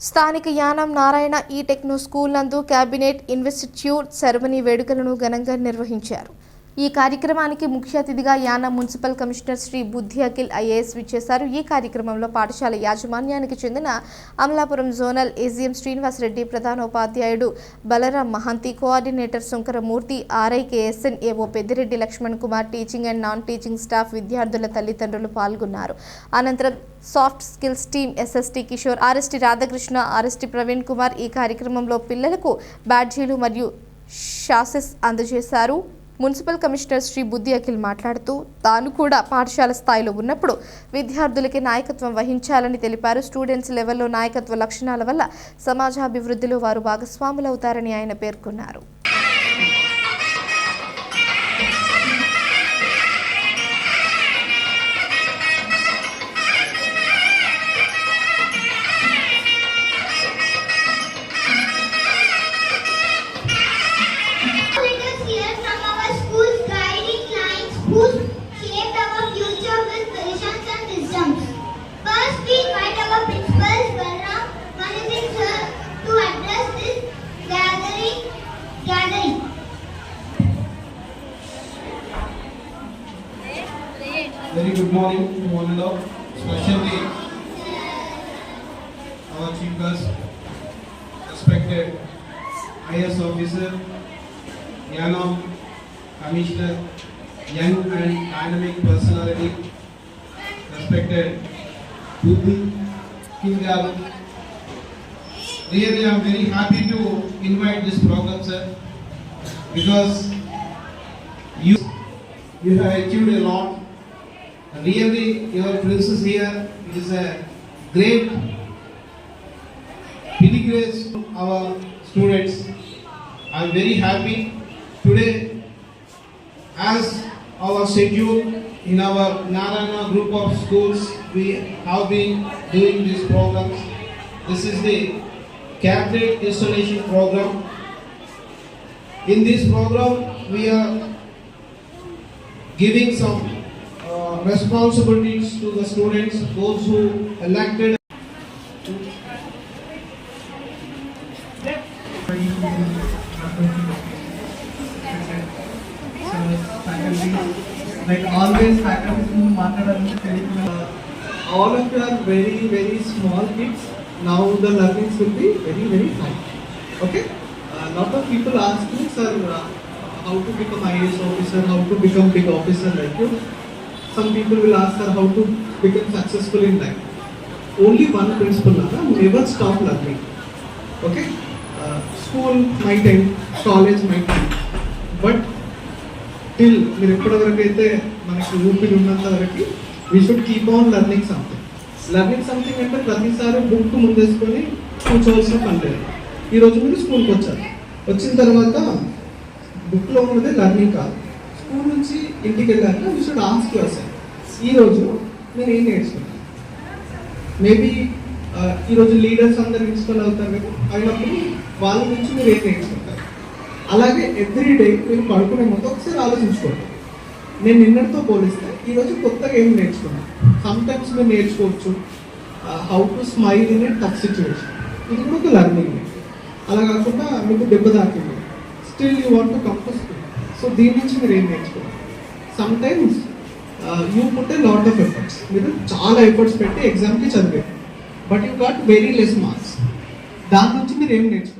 స్థానిక యానం నారాయణ ఈ Techno school నందు కేబినెట్ ఇన్వెస్టిట్యూట్ సెరమనీ వేడుకలను ఘనంగా నిర్వహించారు. ఈ కార్యక్రమానికి ముఖ్య అతిథిగా యానా మున్సిపల్ కమిషనర్ శ్రీ బుద్ధి అఖిల్ ఐఏఎస్ విచ్చేశారు. ఈ కార్యక్రమంలో పాఠశాల యాజమాన్యానికి చెందిన Amalapuram zonal AGM Srinivasa Reddy ప్రధానోపాధ్యాయుడు Balaram Mahanti coordinator Shankaramurthy R I K S N AO Peddireddy Lakshman Kumar teaching and non teaching staff విద్యార్థుల తల్లిదండ్రులు పాల్గొన్నారు. అనంతరం soft skills team SST Kishore RST Radhakrishna RST Praveen Kumar ఈ కార్యక్రమంలో పిల్లలకు బ్యాడ్జీలు మరియు షాసెస్ అందజేశారు. మున్సిపల్ కమిషనర్ శ్రీ బుద్ధి అఖిల్ మాట్లాడుతూ తాను కూడా పాఠశాల స్థాయిలో ఉన్నప్పుడు విద్యార్థులకి నాయకత్వం వహించాలని తెలిపారు. స్టూడెంట్స్ లెవెల్లో నాయకత్వ లక్షణాల వల్ల సమాజాభివృద్ధిలో వారు భాగస్వాములవుతారని ఆయన పేర్కొన్నారు. Very good morning to one and all, especially our chief guest, respected IS officer, Yanam Commissioner, young and dynamic personality, respected Buddhi Kingal. Really, I am very happy to invite this program, sir, because you you have achieved a lot. Really, your presence here is a great disgrace to our students. I am very happy today as our schedule in our Narayana group of schools we have been doing these programs. This is the cabinet installation program. In this program we are giving some responsibilities to the students, those who elected. Like always, faculty all of you are very, very small kids. Now the learnings will be very, very high. Okay? A lot of people ask me, sir, uh, how to become IAS officer, how to become big officer like you. Some people will ask her how to become successful in life only one principle Nana, never stop learning okay uh, school might end college might end but till మీరు ఎప్పటి అయితే మనకి ఊపిరి ఉన్నంత వరకు we should keep on learning something learning something అంటే ప్రతిసారి book ముందేసుకొని కూర్చోవలసిన పని లేదు ఈరోజు మీరు స్కూల్కి వచ్చారు వచ్చిన తర్వాత బుక్లో ఉన్నది లర్నింగ్ కాదు స్కూల్ నుంచి ఇంటికి వెళ్ళాక you should ask yourself ఈ రోజు నేను ఏం నేర్చుకున్నాను మేబీ ఈరోజు లీడర్స్ అందరు ఇన్స్టాల్ అవుతారు కదా అయినప్పుడు వాళ్ళ నుంచి మీరు ఏం నేర్చుకుంటారు? అలాగే ఎవ్రీ డే మీరు పడుకునే ముందు ఒకసారి ఆలోచించుకోండి. నేను నిన్నటితో పోలిస్తే ఈరోజు కొత్తగా ఏం నేర్చుకున్నాను సమ్టైమ్స్ మీరు నేర్చుకోవచ్చు how to smile in a tough situation ఇది కూడా ఒక లెర్నింగ్ అలా కాకుండా మీకు దెబ్బ తాకింది. Still you want to compulse so దీని నుంచి మీరు ఏం నేర్చుకోవాలి sometimes you put a lot of efforts మీరు చాలా ఎఫర్ట్స్ పెట్టి ఎగ్జామ్కి చదివారు but you got very less marks దాని నుంచి మీరు ఏం నేర్చుకోవాలి